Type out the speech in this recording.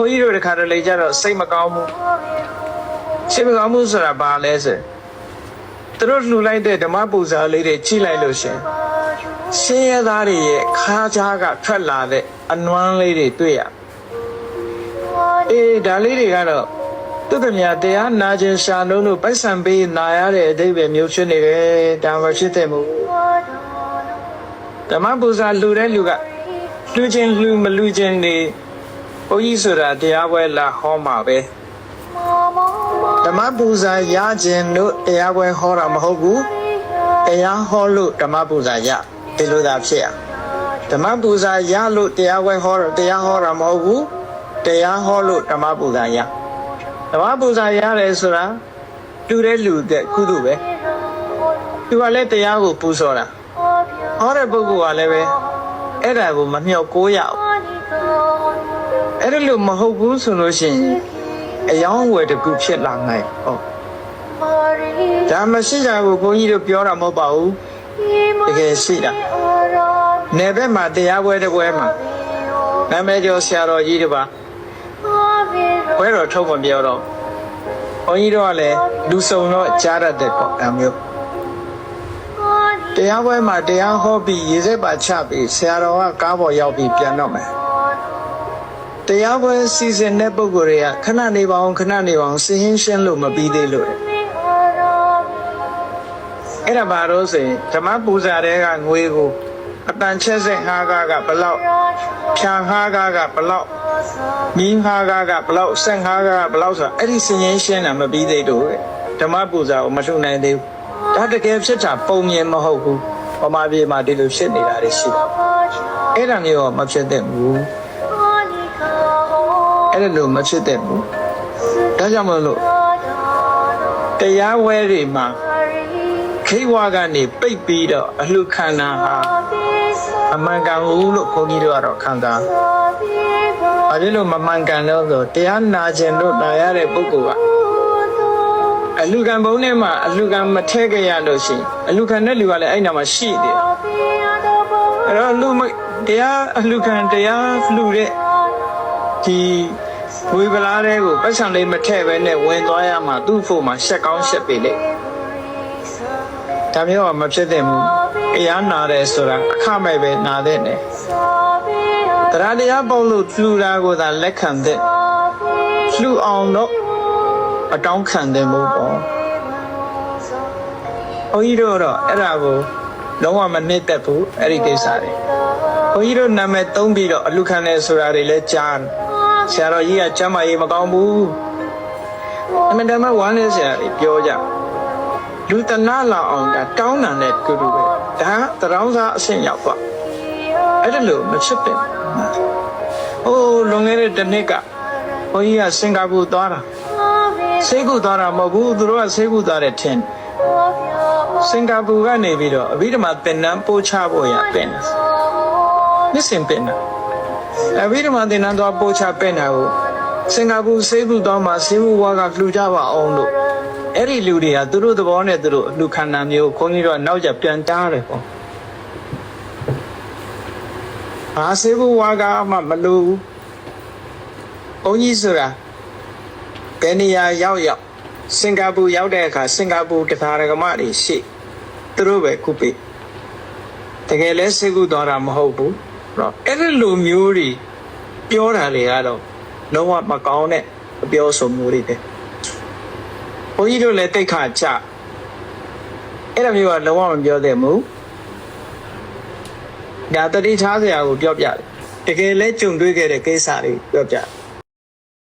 ဘုန်းကြီးတို့တခါတလေကျတော့စိတ်မကောင်းဘူးစိတ်မကောင်းဘူးဆိုတာဘာလဲဆိုသူတို့လှူလိုက်တဲ့ဓမ္မပူဇာလေးတွေကြည့်လိုက်လို့ရှရင်ရှင်ရသားတွေရဲ့ခါးကြားကထွက်လာတဲ့အနွမ်းလေးတွေတွေ့ရအေးဒါလေးတွေကတော့သူကမြတရားနာခြင်းရှာလုံးတို့ပိုက်ဆံပေးနာရတဲ့အတိတ်ပဲမျိုးဖြစ်နေတယ်ဒါမှဖြစ်တဲ့မို့ဓမ္မပူဇာလှူတဲ့လူကလှူခြင်းလှူမလှူခြင်းနေ ဘုန်းကြီးဆိုတာတရားပွဲလာဟောမှာပဲဓမ္မပူဇာရခြင်းတို့တရားပွဲဟောတာမဟုတ်ဘူးတရားဟောလို့ဓမ္မပူဇာရဒီလိုသာဖြစ်ရဓမ္မပူဇာရလို့တရားပွဲဟောတော့တရားဟောတာမဟုတ်ဘူးတရားဟောလို့ဓမ္မပူဇာရဓမ္မပူဇာရတယ်ဆိုတာလူတဲ့လူတဲ့ကုသိုလ်ပဲသူကလည်းတရားကိုပူဇော်တာဟောတဲ့ပုဂ္ဂိုလ်ကလည်းပဲအဲ့ဒါကိုမမြောက်ကိုးရအောင် အဲ့ဒါလို့မဟုတ်ဘူးဆိုလို့ရှိရင်အယောင်းဝယ်တစ်ခုဖြစ်လာနိုင်ဟုတ်ဒါမရှိတာကိုဘုန်းကြီးတို့ပြောတာမဟုတ်ပါဘူးတကယ်ရှိတာနယ်ဘက်မှာတရားပွဲတစ်ပွဲမှာနာမည်ကျော်ဆရာတော်ကြီးတစ်ပါးပွဲတော်ထုတ်မပြောတော့ဘုန်းကြီးတို့ကလည်းလူစုံတော့ကြားရတဲ့ပေါ့အဲမျိုးတရားပွဲမှာတရားဟောပြီးရေစက်ပါချပြီးဆရာတော်ကကားပေါ်ရောက်ပြီးပြန်တော့မယ် တရားပွဲစီစဉ်တဲ့ပုံကိုယ်တွေကခဏနေပါအောင်ခဏနေပါအောင်စည်ဟင်းရှင်းလို့မပြီးသေးလို့တဲ့အဲ့ဒါဘာလို့ဆိုရင်ဓမ္မပူဇာတဲ့ကငွေကိုအတန်ချက်ဆက်ငါးကားကဘလောက်ဖြာငါးကားကဘလောက်မီးငါးကားကဘလောက်ဆက်ငါးကားကဘလောက်ဆိုတာအဲ့ဒီစည်ဟင်းရှင်းတာမပြီးသေးလို့တဲ့ဓမ္မပူဇာကိုမထုနိုင်သေးဘူးဒါတကယ်ဖြစ်တာပုံမြင်မဟုတ်ဘူးပမာပြေမှာဒီလိုဖြစ်နေတာတွေရှိတယ်အဲ့ဒါမျိုးတော့မဖြစ်သင့်ဘူး အဲ့ဒါလို့မဖြစ်သင့်ဘူးဒါကြောင့်မလို့တရားဝဲတွေမှာခိဝါကနေပိတ်ပြီးတော့အလှခံတာဟာအမှန်ကန်ဘူးလို့ခွန်ကြီးတို့ကတော့ခံစားဘာဖြစ်လို့မမှန်ကန်လို့ဆိုတရားနာခြင်းတို့နာရတဲ့ပုဂ္ဂိုလ်ကအလှခံဘုံထဲမှာအလှခံမထည့်ကြရလို့ရှိရင်အလှခံတဲ့လူကလည်းအဲ့နာမှာရှိတယ်အဲ့တော့လူမတရားအလှခံတရားလှူတဲ့ဒီ ဝေဗလာတဲ့ကိုပတ်စံလေးမထည့်ပဲနဲ့ဝင်သွားရမှာသူ့ဖို့မှာရှက်ကောင်းရှက်ပေလေဒါမျိုးကမဖြစ်သင့်ဘူးတရားနာတယ်ဆိုတာအခမဲ့ပဲနာတဲ့နဲ့တရားတရားပေါလို့လှူတာကိုသာလက်ခံတဲ့လှူအောင်တော့အတောင်းခံတယ်မို့ပေါ့ဘုန်းကြီးတို့တော့အဲ့ဒါကိုလုံးဝမနစ်သက်ဘူးအဲ့ဒီကိစ္စတွေဘုန်းကြီးတို့နာမည်သုံးပြီးတော့အလူခံတယ်ဆိုတာတွေလည်းကြားတယ် ဆရာတော်ကြီးကကျမ်းမာရေးမကောင်းဘူးအမှန်တမ်းဝမ်းနေဆရာတွေပြောကြလူတနာလာအောင်ဒါတောင်းတန်တဲ့ကုတူပဲဒါတရောင်းစားအဆင့်ရောက်သွားအဲ့ဒါလို့မဖြစ်ပင်ဟိုးလွန်ခဲ့တဲ့တစ်နှစ်ကဘုန်းကြီးကစင်ကာပူသွားတာဆေးကုသွားတာမဟုတ်ဘူးသူတို့ကဆေးကုသွားတယ်ထင်စင်ကာပူကနေပြီးတော့အဘိဓမ္မာသင်တန်းပို့ချဖို့ရပင်တယ်နှစ်စင်ပင်တာ အဘိဓမ္မာသင်တန်းသွားပို့ချပင်တာကိုစင်ကာပူဆေးကုသွားမှာဆေးကုဝါကလှူကြပါအောင်လို့အဲ့ဒီလူတွေကသူတို့သဘောနဲ့သူတို့လူခန္ဓာမျိုးခွန်ကြီးတော့နောက်ကျပြန်တားတယ်ပေါ့ဘာဆေးကုဝါကမှမလို့ဘူးဘုန်းကြီးဆိုတာဘယ်နေရာရောက်ရောက်စင်ကာပူရောက်တဲ့အခါစင်ကာပူတရားရကမတွေရှိသူတို့ပဲခုပိတကယ်လဲစိတ်ကူသွားတာမဟုတ်ဘူး တော့အဲ့ဒီလိုမျိုးတွေပြောတာတွေကတော့လုံးဝမကောင်းတဲ့အပြောဆိုမျိုးတွေပဲဘုန်းကြီးတို့လည်းတိတ်ခါချအဲ့ဒါမျိုးကလုံးဝမပြောသင့်ဘူးဒါတတိထားစရာကိုပြောပြတယ်တကယ်လဲကြုံတွေ့ခဲ့တဲ့ကိစ္စတွေပြောပြတယ်